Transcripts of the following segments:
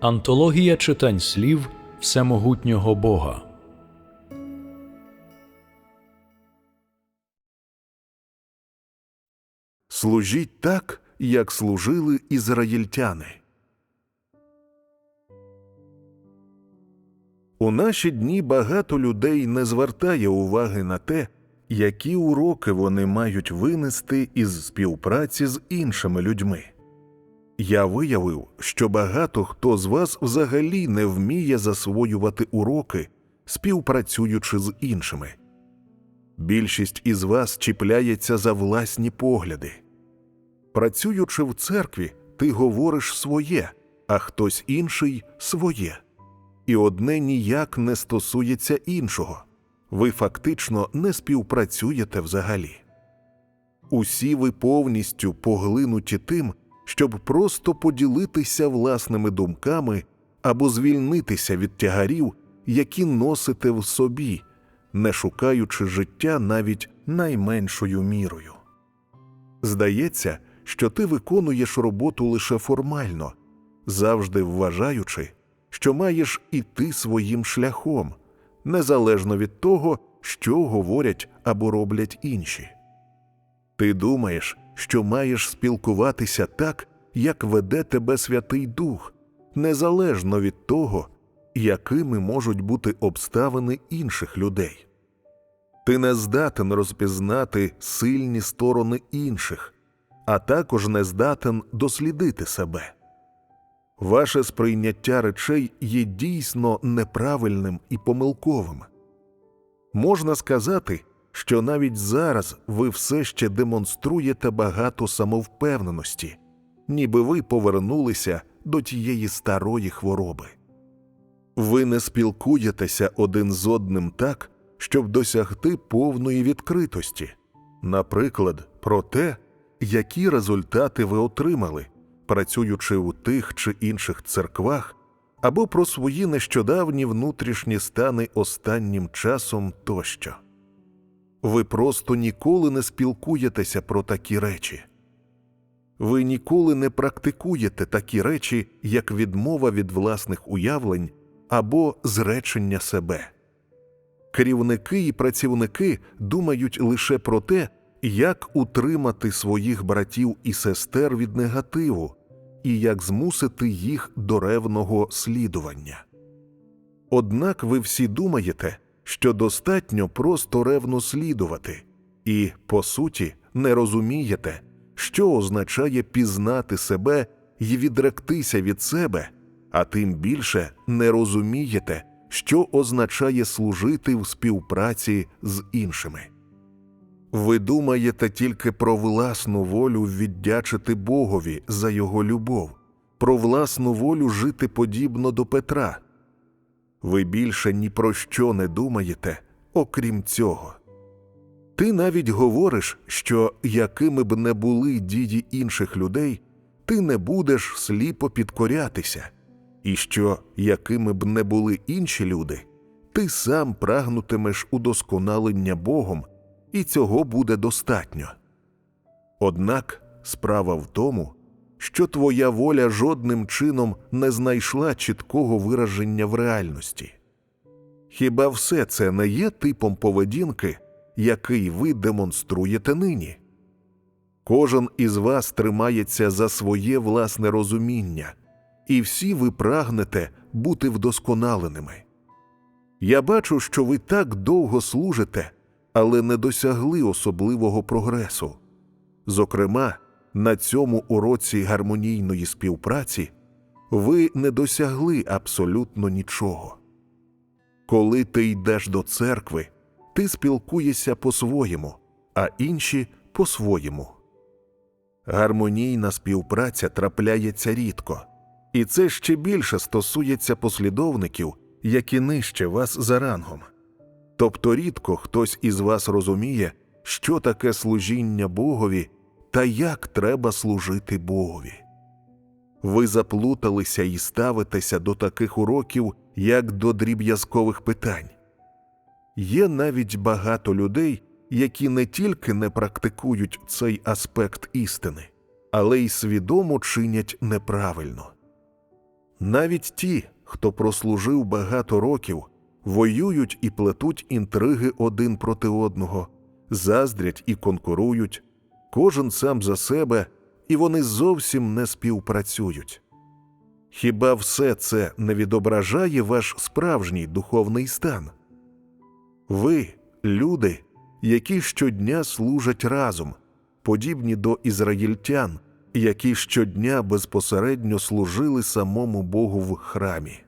Антологія читань слів Всемогутнього Бога. Служіть так, як служили ізраїльтяни. У наші дні багато людей не звертає уваги на те, які уроки вони мають винести із співпраці з іншими людьми. Я виявив, що багато хто з вас взагалі не вміє засвоювати уроки, співпрацюючи з іншими. Більшість із вас чіпляється за власні погляди. Працюючи в церкві, ти говориш своє, а хтось інший своє. І одне ніяк не стосується іншого. Ви фактично не співпрацюєте взагалі. Усі ви повністю поглинуті тим, щоб просто поділитися власними думками або звільнитися від тягарів, які носите в собі, не шукаючи життя навіть найменшою мірою. Здається, що ти виконуєш роботу лише формально, завжди вважаючи, що маєш іти своїм шляхом, незалежно від того, що говорять або роблять інші. Ти думаєш, що маєш спілкуватися так, як веде тебе Святий Дух, незалежно від того, якими можуть бути обставини інших людей. Ти не здатен розпізнати сильні сторони інших, а також не здатен дослідити себе. Ваше сприйняття речей є дійсно неправильним і помилковим. Можна сказати, що навіть зараз ви все ще демонструєте багато самовпевненості, ніби ви повернулися до тієї старої хвороби. Ви не спілкуєтеся один з одним так, щоб досягти повної відкритості, наприклад, про те, які результати ви отримали, працюючи у тих чи інших церквах, або про свої нещодавні внутрішні стани останнім часом тощо. Ви просто ніколи не спілкуєтеся про такі речі. Ви ніколи не практикуєте такі речі, як відмова від власних уявлень або зречення себе. Керівники і працівники думають лише про те, як утримати своїх братів і сестер від негативу і як змусити їх до ревного слідування. Однак ви всі думаєте, що достатньо просто ревно слідувати, і, по суті, не розумієте, що означає пізнати себе і відректися від себе, а тим більше не розумієте, що означає служити в співпраці з іншими. Ви думаєте тільки про власну волю віддячити Богові за його любов, про власну волю жити подібно до Петра. Ви більше ні про що не думаєте, окрім цього. Ти навіть говориш, що якими б не були дії інших людей, ти не будеш сліпо підкорятися, і що, якими б не були інші люди, ти сам прагнутимеш удосконалення Богом і цього буде достатньо. Однак справа в тому, що твоя воля жодним чином не знайшла чіткого вираження в реальності. Хіба все це не є типом поведінки, який ви демонструєте нині? Кожен із вас тримається за своє власне розуміння, і всі ви прагнете бути вдосконаленими. Я бачу, що ви так довго служите але не досягли особливого прогресу. Зокрема, на цьому уроці гармонійної співпраці ви не досягли абсолютно нічого. Коли ти йдеш до церкви, ти спілкуєшся по-своєму, а інші по-своєму. Гармонійна співпраця трапляється рідко, і це ще більше стосується послідовників, які нижче вас за рангом. Тобто рідко хтось із вас розуміє, що таке служіння Богові та як треба служити Богові. Ви заплуталися і ставитеся до таких уроків, як до дріб'язкових питань. Є навіть багато людей, які не тільки не практикують цей аспект істини, але й свідомо чинять неправильно. Навіть ті, хто прослужив багато років, воюють і плетуть інтриги один проти одного, заздрять і конкурують, кожен сам за себе, і вони зовсім не співпрацюють. Хіба все це не відображає ваш справжній духовний стан? Ви, люди, які щодня служать разом, подібні до ізраїльтян, які щодня безпосередньо служили самому Богу в храмі.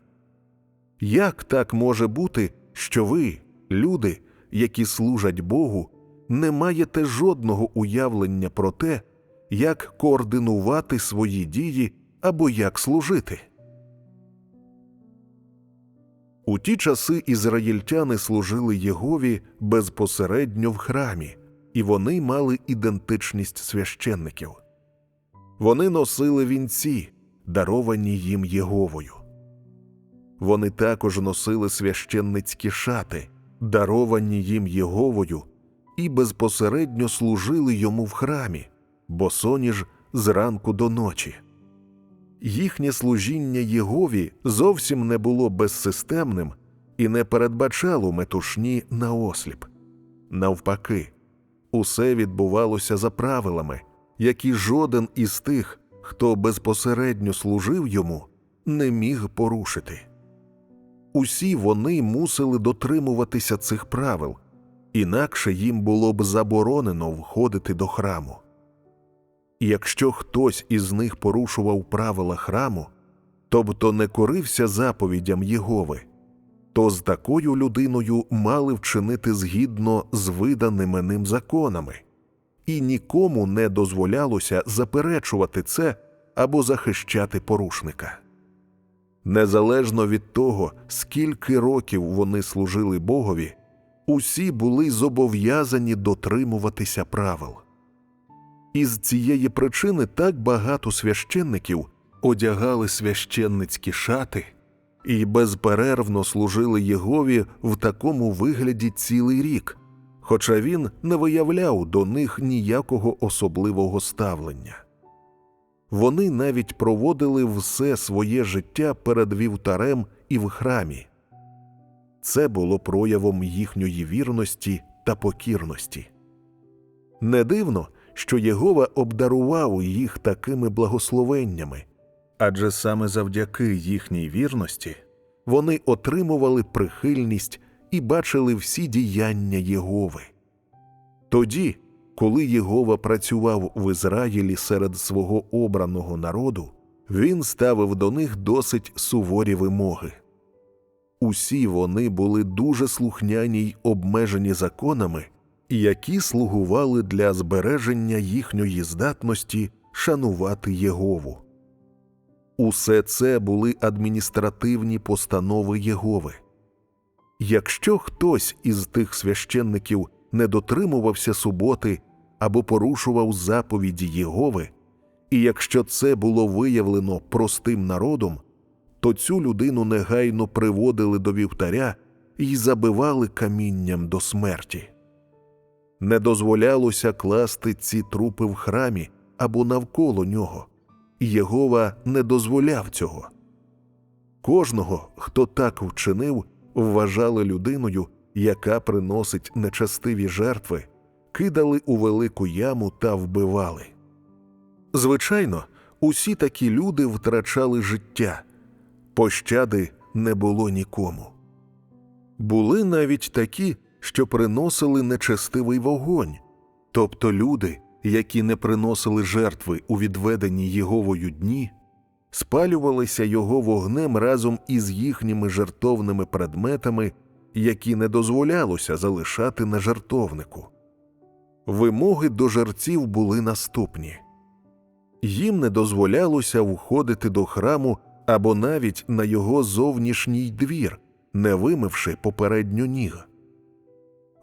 Як так може бути, що ви, люди, які служать Богу, не маєте жодного уявлення про те, як координувати свої дії або як служити? У ті часи ізраїльтяни служили Єгові безпосередньо в храмі, і вони мали ідентичність священників. Вони носили вінці, даровані їм Єговою. Вони також носили священницькі шати, даровані їм Єговою, і безпосередньо служили йому в храмі, босоніж зранку до ночі. Їхнє служіння Єгові зовсім не було безсистемним і не передбачало метушні наосліп. Навпаки, усе відбувалося за правилами, які жоден із тих, хто безпосередньо служив йому, не міг порушити. Усі вони мусили дотримуватися цих правил, інакше їм було б заборонено входити до храму. Якщо хтось із них порушував правила храму, тобто не корився заповідям Єгови, то з такою людиною мали вчинити згідно з виданими ним законами, і нікому не дозволялося заперечувати це або захищати порушника. Незалежно від того, скільки років вони служили Богові, усі були зобов'язані дотримуватися правил. Із цієї причини так багато священників одягали священницькі шати і безперервно служили Єгові в такому вигляді цілий рік, хоча він не виявляв до них ніякого особливого ставлення. Вони навіть проводили все своє життя перед вівтарем і в храмі. Це було проявом їхньої вірності та покірності. Не дивно, що Єгова обдарував їх такими благословеннями, адже саме завдяки їхній вірності вони отримували прихильність і бачили всі діяння Єгови. Тоді, коли Єгова працював в Ізраїлі серед свого обраного народу, він ставив до них досить суворі вимоги. Усі вони були дуже слухняні й обмежені законами, які слугували для збереження їхньої здатності шанувати Єгову. Усе це були адміністративні постанови Єгови. Якщо хтось із тих священників не дотримувався суботи або порушував заповіді Єгови, і якщо це було виявлено простим народом, то цю людину негайно приводили до вівтаря і забивали камінням до смерті. Не дозволялося класти ці трупи в храмі або навколо нього, Єгова не дозволяв цього. Кожного, хто так вчинив, вважали людиною, яка приносить нечастиві жертви, кидали у велику яму та вбивали. Звичайно, усі такі люди втрачали життя, пощади не було нікому. Були навіть такі, що приносили нечестивий вогонь, тобто люди, які не приносили жертви у відведені Єговою дні, спалювалися його вогнем разом із їхніми жертовними предметами, які не дозволялося залишати на жертовнику. Вимоги до жерців були наступні їм не дозволялося входити до храму або навіть на його зовнішній двір, не вимивши попередньо ніг.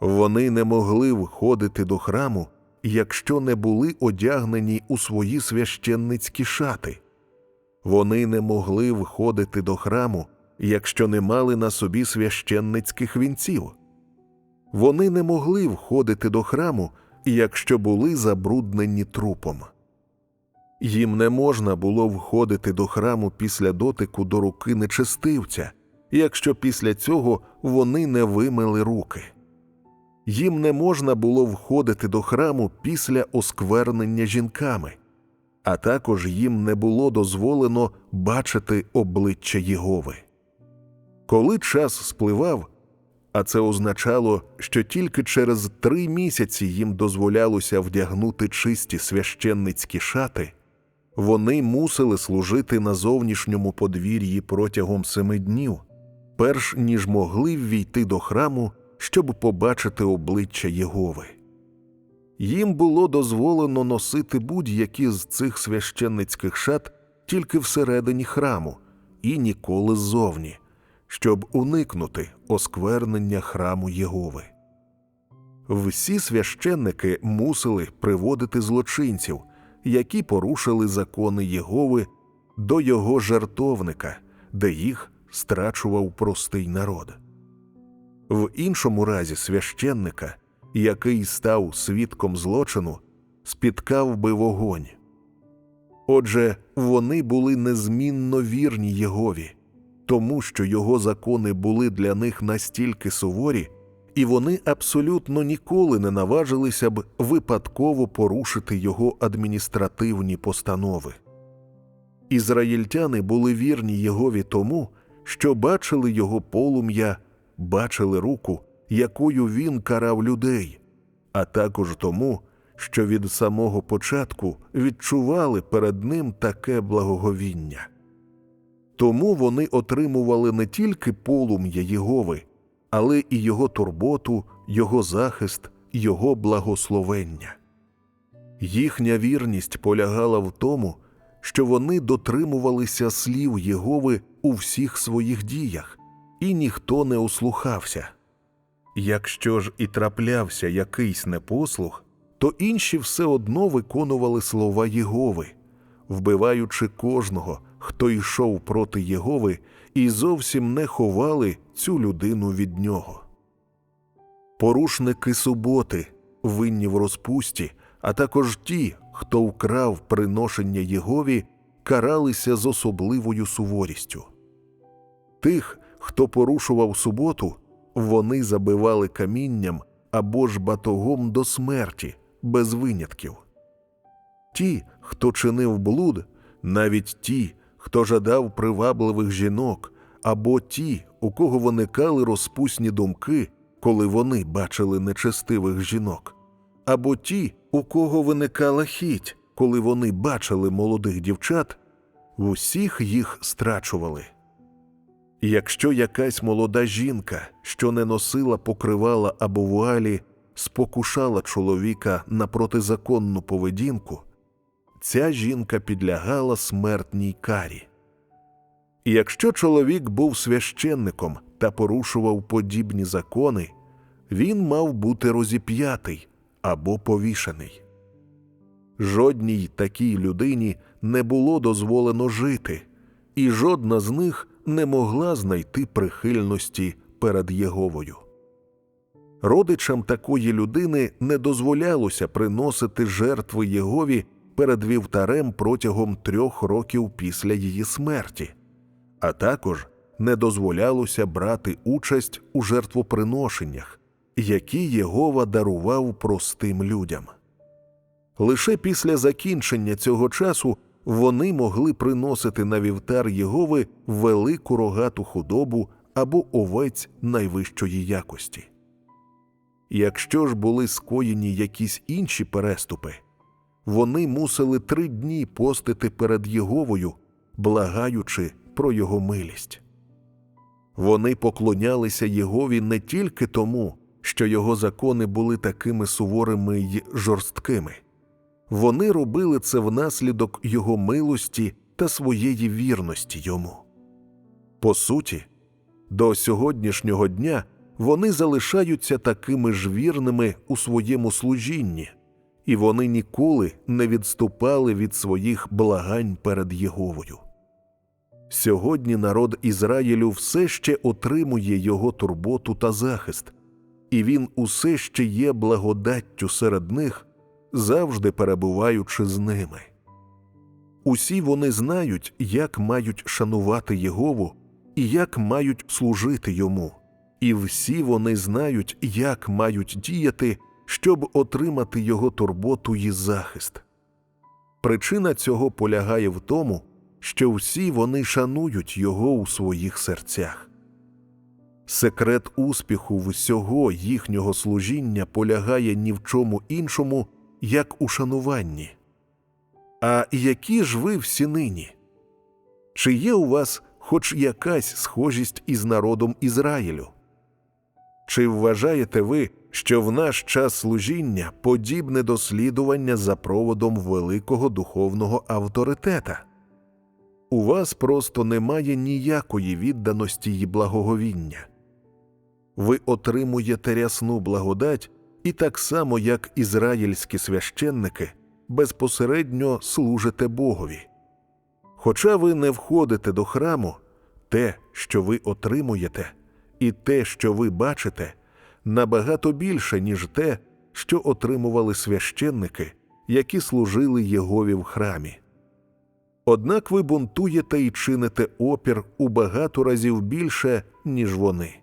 Вони не могли входити до храму, якщо не були одягнені у свої священницькі шати. Вони не могли входити до храму, якщо не мали на собі священницьких вінців. Вони не могли входити до храму, якщо були забруднені трупом. Їм не можна було входити до храму після дотику до руки нечестивця, якщо після цього вони не вимили руки. Їм не можна було входити до храму після осквернення жінками, а також їм не було дозволено бачити обличчя Єгови. Коли час спливав, а це означало, що тільки через три місяці їм дозволялося вдягнути чисті священницькі шати, вони мусили служити на зовнішньому подвір'ї протягом семи днів, перш ніж могли ввійти до храму, щоб побачити обличчя Єгови. Їм було дозволено носити будь-які з цих священницьких шат тільки всередині храму і ніколи ззовні, щоб уникнути осквернення храму Єгови. Всі священники мусили приводити злочинців, які порушили закони Єгови, до його жертовника, де їх страчував простий народ. В іншому разі священника, який став свідком злочину, спіткав би вогонь. Отже, вони були незмінно вірні Єгові, тому що його закони були для них настільки суворі, і вони абсолютно ніколи не наважилися б випадково порушити його адміністративні постанови. Ізраїльтяни були вірні Єгові тому, що бачили його полум'я, бачили руку, якою він карав людей, а також тому, що від самого початку відчували перед ним таке благоговіння. Тому вони отримували не тільки полум'я Єгови, але і його турботу, його захист, його благословення. Їхня вірність полягала в тому, що вони дотримувалися слів Єгови у всіх своїх діях, і ніхто не услухався. Якщо ж і траплявся якийсь непослух, то інші все одно виконували слова Єгови, вбиваючи кожного, хто йшов проти Єгови, і зовсім не ховали цю людину від нього. Порушники суботи, винні в розпусті, а також ті, хто вкрав приношення Єгові, каралися з особливою суворістю. Тих, хто порушував суботу, вони забивали камінням або ж батогом до смерті, без винятків. Ті, хто чинив блуд, навіть ті, хто жадав привабливих жінок, або ті, у кого виникали розпусні думки, коли вони бачили нечестивих жінок, або ті, у кого виникала хіть, коли вони бачили молодих дівчат, усіх їх страчували. Якщо якась молода жінка, що не носила покривала або вуалі, спокушала чоловіка на протизаконну поведінку, ця жінка підлягала смертній карі. І якщо чоловік був священником та порушував подібні закони, він мав бути розіп'ятий або повішений. Жодній такій людині не було дозволено жити, і жодна з них не могла знайти прихильності перед Єговою. Родичам такої людини не дозволялося приносити жертви Єгові перед вівтарем протягом трьох років після її смерті, а також не дозволялося брати участь у жертвоприношеннях, які Єгова дарував простим людям. Лише після закінчення цього часу вони могли приносити на вівтар Єгови велику рогату худобу або овець найвищої якості. Якщо ж були скоєні якісь інші переступи, вони мусили три дні постити перед Єговою, благаючи про його милість. Вони поклонялися Єгові не тільки тому, що його закони були такими суворими й жорсткими. Вони робили це внаслідок його милості та своєї вірності йому. По суті, до сьогоднішнього дня вони залишаються такими ж вірними у своєму служінні, і вони ніколи не відступали від своїх благань перед Єговою. Сьогодні народ Ізраїлю все ще отримує його турботу та захист, і він усе ще є благодаттю серед них, завжди перебуваючи з ними. Усі вони знають, як мають шанувати Єгову і як мають служити йому, і всі вони знають, як мають діяти, щоб отримати його турботу і захист. Причина цього полягає в тому, що всі вони шанують його у своїх серцях. Секрет успіху всього їхнього служіння полягає ні в чому іншому, як у шануванні. А які ж ви всі нині? Чи є у вас хоч якась схожість із народом Ізраїлю? Чи вважаєте ви, що в наш час служіння подібне дослідування за проводом великого духовного авторитета? У вас просто немає ніякої відданості й благоговіння. Ви отримуєте рясну благодать і так само, як ізраїльські священники, безпосередньо служите Богові. Хоча ви не входите до храму, те, що ви отримуєте, і те, що ви бачите, набагато більше, ніж те, що отримували священники, які служили Єгові в храмі. Однак ви бунтуєте і чините опір у багато разів більше, ніж вони.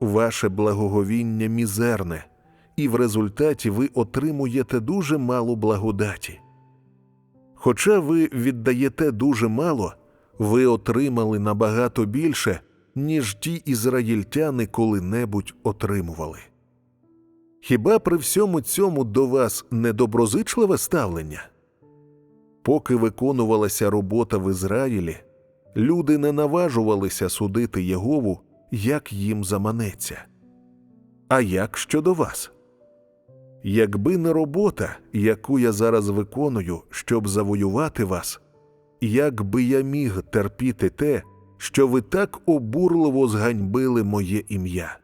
Ваше благоговіння мізерне, і в результаті ви отримуєте дуже мало благодаті. Хоча ви віддаєте дуже мало, ви отримали набагато більше, ніж ті ізраїльтяни коли-небудь отримували. Хіба при всьому цьому до вас недоброзичливе ставлення? Поки виконувалася робота в Ізраїлі, люди не наважувалися судити Єгову, як їм заманеться. А як щодо вас? Якби не робота, яку я зараз виконую, щоб завоювати вас, як би я міг терпіти те, що ви так обурливо зганьбили моє ім'я?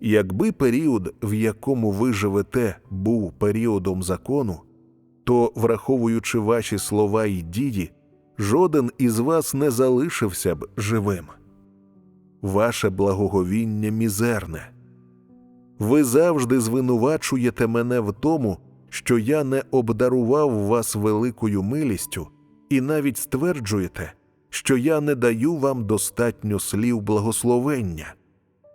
Якби період, в якому ви живете, був періодом закону, то, враховуючи ваші слова і дії, жоден із вас не залишився б живим. Ваше благоговіння мізерне. Ви завжди звинувачуєте мене в тому, що я не обдарував вас великою милістю, і навіть стверджуєте, що я не даю вам достатньо слів благословення,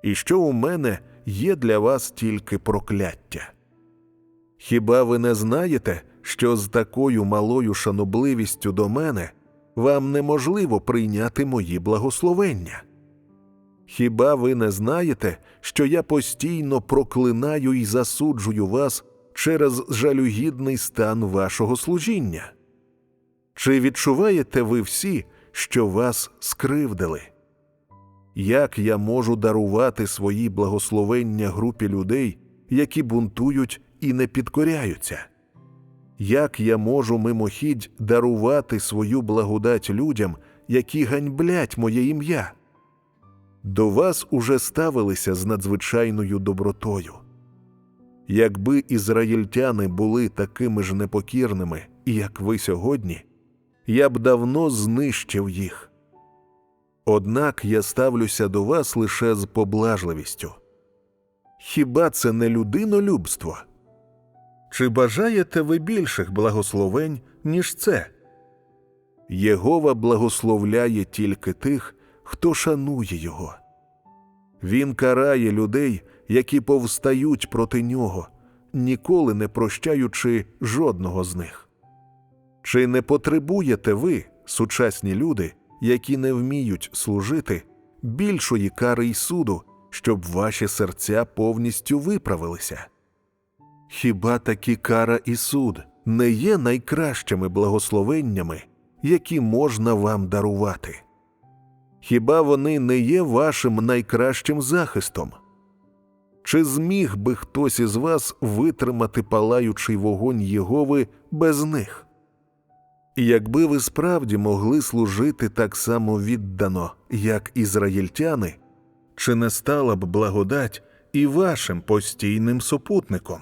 і що у мене є для вас тільки прокляття. Хіба ви не знаєте, що з такою малою шанобливістю до мене вам неможливо прийняти мої благословення? Хіба ви не знаєте, що я постійно проклинаю і засуджую вас через жалюгідний стан вашого служіння? Чи відчуваєте ви всі, що вас скривдили? Як я можу дарувати свої благословення групі людей, які бунтують і не підкоряються? Як я можу мимохідь дарувати свою благодать людям, які ганьблять моє ім'я? До вас уже ставилися з надзвичайною добротою. Якби ізраїльтяни були такими ж непокірними, як ви сьогодні, я б давно знищив їх. Однак я ставлюся до вас лише з поблажливістю. Хіба це не людинолюбство? Чи бажаєте ви більших благословень, ніж це? Єгова благословляє тільки тих, хто шанує його. Він карає людей, які повстають проти нього, ніколи не прощаючи жодного з них. Чи не потребуєте ви, сучасні люди, які не вміють служити, більшої кари й суду, щоб ваші серця повністю виправилися? Хіба такі кара і суд не є найкращими благословеннями, які можна вам дарувати? Хіба вони не є вашим найкращим захистом? Чи зміг би хтось із вас витримати палаючий вогонь Єгови без них? І якби ви справді могли служити так само віддано, як ізраїльтяни, чи не стала б благодать і вашим постійним супутником?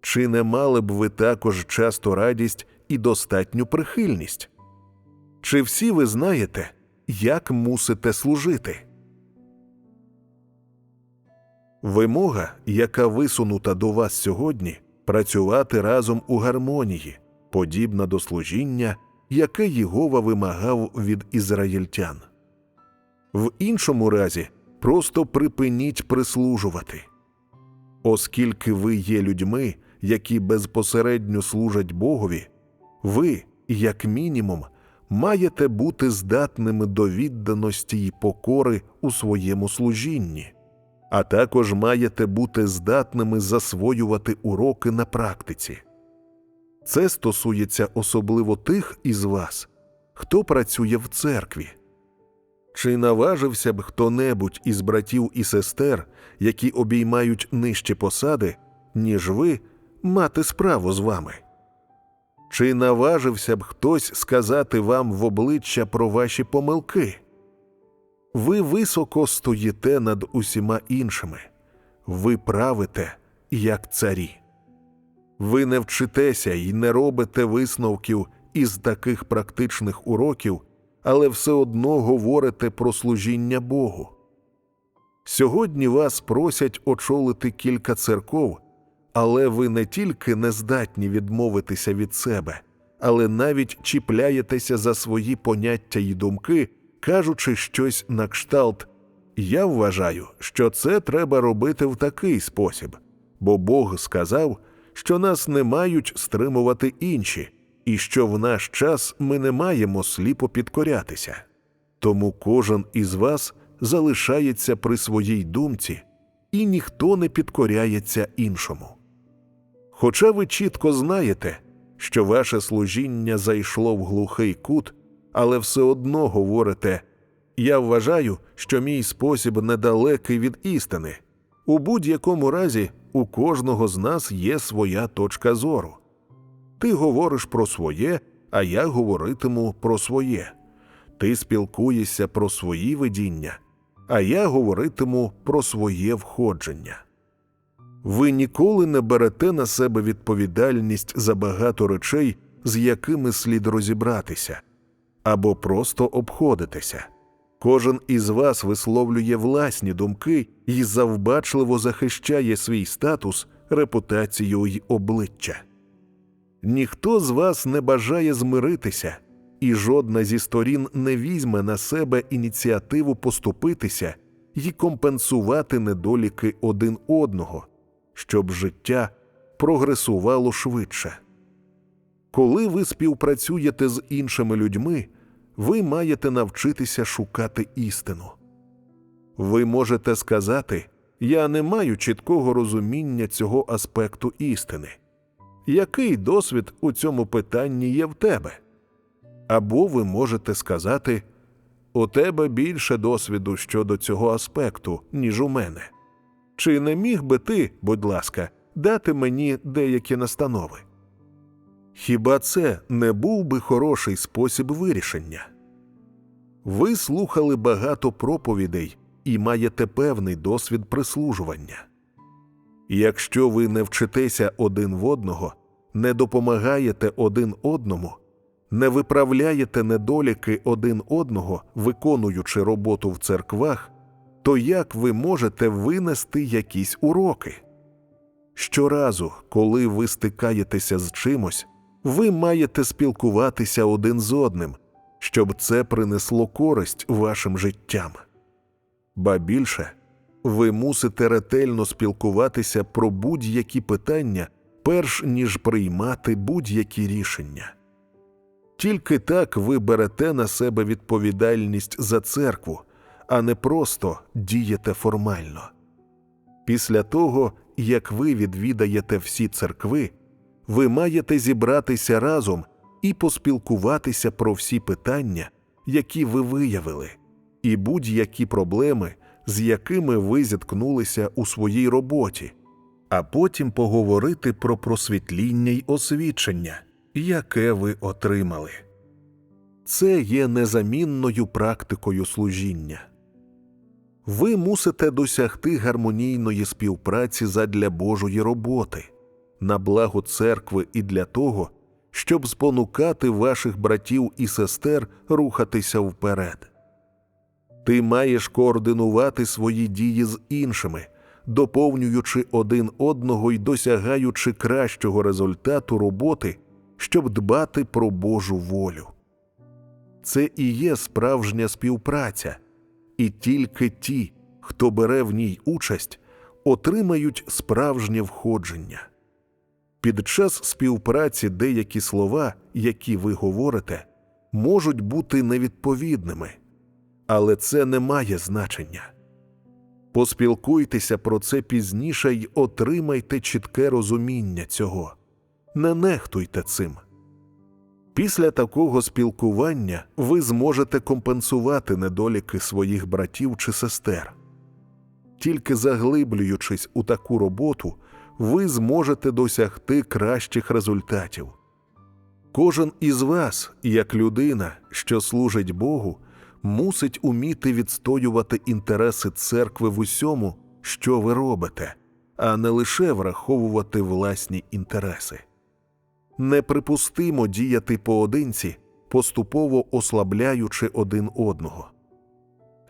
Чи не мали б ви також часто радість і достатню прихильність? Чи всі ви знаєте, як мусите служити? Вимога, яка висунута до вас сьогодні, працювати разом у гармонії, подібна до служіння, яке Єгова вимагав від ізраїльтян. В іншому разі просто припиніть прислужувати. Оскільки ви є людьми, які безпосередньо служать Богові, ви, як мінімум, маєте бути здатними до відданості й покори у своєму служінні, а також маєте бути здатними засвоювати уроки на практиці. Це стосується особливо тих із вас, хто працює в церкві. Чи наважився б хто-небудь із братів і сестер, які обіймають нижчі посади, ніж ви, мати справу з вами? Чи наважився б хтось сказати вам в обличчя про ваші помилки? Ви високо стоїте над усіма іншими, ви правите, як царі. Ви не вчитеся і не робите висновків із таких практичних уроків, але все одно говорите про служіння Богу. Сьогодні вас просять очолити кілька церков, але ви не тільки не здатні відмовитися від себе, але навіть чіпляєтеся за свої поняття й думки, кажучи щось на кшталт. Я вважаю, що це треба робити в такий спосіб, бо Бог сказав, що нас не мають стримувати інші, і що в наш час ми не маємо сліпо підкорятися. Тому кожен із вас залишається при своїй думці, і ніхто не підкоряється іншому. Хоча ви чітко знаєте, що ваше служіння зайшло в глухий кут, але все одно говорите я вважаю, що мій спосіб недалекий від істини. У будь-якому разі у кожного з нас є своя точка зору. Ти говориш про своє, а я говоритиму про своє. Ти спілкуєшся про свої видіння, а я говоритиму про своє входження. Ви ніколи не берете на себе відповідальність за багато речей, з якими слід розібратися, або просто обходитеся. Кожен із вас висловлює власні думки і завбачливо захищає свій статус, репутацію й обличчя. Ніхто з вас не бажає змиритися, і жодна зі сторін не візьме на себе ініціативу поступитися і компенсувати недоліки один одного, щоб життя прогресувало швидше. Коли ви співпрацюєте з іншими людьми, ви маєте навчитися шукати істину. Ви можете сказати, я не маю чіткого розуміння цього аспекту істини. Який досвід у цьому питанні є в тебе? Або ви можете сказати, у тебе більше досвіду щодо цього аспекту, ніж у мене. Чи не міг би ти, будь ласка, дати мені деякі настанови? Хіба це не був би хороший спосіб вирішення? Ви слухали багато проповідей і маєте певний досвід прислужування. Якщо ви не вчитеся один в одного, не допомагаєте один одному, не виправляєте недоліки один одного, виконуючи роботу в церквах, то як ви можете винести якісь уроки? Щоразу, коли ви стикаєтеся з чимось, ви маєте спілкуватися один з одним, щоб це принесло користь вашим життям. Ба більше, ви мусите ретельно спілкуватися про будь-які питання, перш ніж приймати будь-які рішення. Тільки так ви берете на себе відповідальність за церкву, а не просто дієте формально. Після того, як ви відвідаєте всі церкви, ви маєте зібратися разом і поспілкуватися про всі питання, які ви виявили, і будь-які проблеми, з якими ви зіткнулися у своїй роботі, а потім поговорити про просвітління й освічення, яке ви отримали. Це є незамінною практикою служіння. Ви мусите досягти гармонійної співпраці задля Божої роботи, на благо церкви і для того, щоб спонукати ваших братів і сестер рухатися вперед. Ти маєш координувати свої дії з іншими, доповнюючи один одного й досягаючи кращого результату роботи, щоб дбати про Божу волю. Це і є справжня співпраця, і тільки ті, хто бере в ній участь, отримають справжнє входження. Під час співпраці деякі слова, які ви говорите, можуть бути невідповідними, але це не має значення. Поспілкуйтеся про це пізніше й отримайте чітке розуміння цього. Не нехтуйте цим. Після такого спілкування ви зможете компенсувати недоліки своїх братів чи сестер. Тільки заглиблюючись у таку роботу, ви зможете досягти кращих результатів. Кожен із вас, як людина, що служить Богу, мусить уміти відстоювати інтереси церкви в усьому, що ви робите, а не лише враховувати власні інтереси. Неприпустимо діяти поодинці, поступово ослабляючи один одного.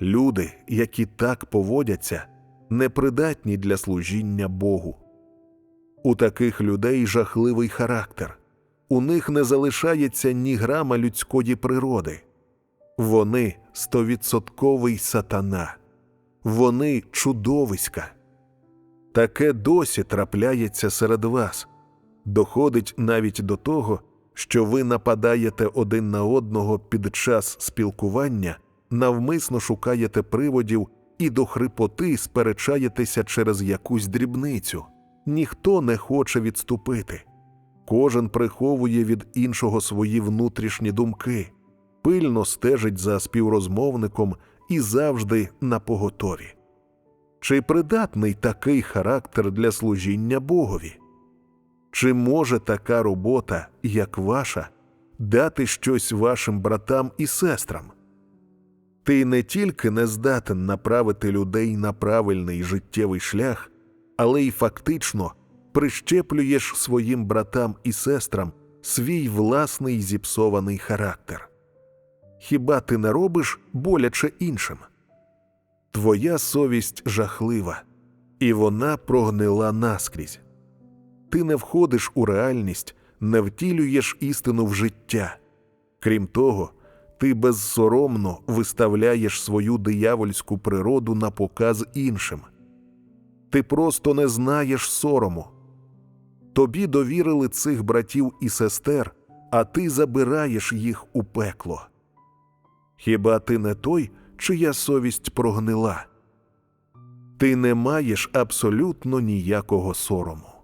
Люди, які так поводяться, непридатні для служіння Богу. У таких людей жахливий характер. У них не залишається ні грама людської природи. Вони стовідсотковий сатана, вони чудовиська. Таке досі трапляється серед вас, доходить навіть до того, що ви нападаєте один на одного під час спілкування, навмисно шукаєте приводів і до хрипоти сперечаєтеся через якусь дрібницю. Ніхто не хоче відступити. Кожен приховує від іншого свої внутрішні думки, пильно стежить за співрозмовником і завжди на поготові. Чи придатний такий характер для служіння Богові? Чи може така робота, як ваша, дати щось вашим братам і сестрам? Ти не тільки не здатен направити людей на правильний життєвий шлях, але й фактично прищеплюєш своїм братам і сестрам свій власний зіпсований характер. Хіба ти не робиш боляче іншим? Твоя совість жахлива, і вона прогнила наскрізь. Ти не входиш у реальність, не втілюєш істину в життя. Крім того, ти безсоромно виставляєш свою диявольську природу на показ іншим. Ти просто не знаєш сорому. Тобі довірили цих братів і сестер, а ти забираєш їх у пекло. Хіба ти не той, чия совість прогнила? Ти не маєш абсолютно ніякого сорому.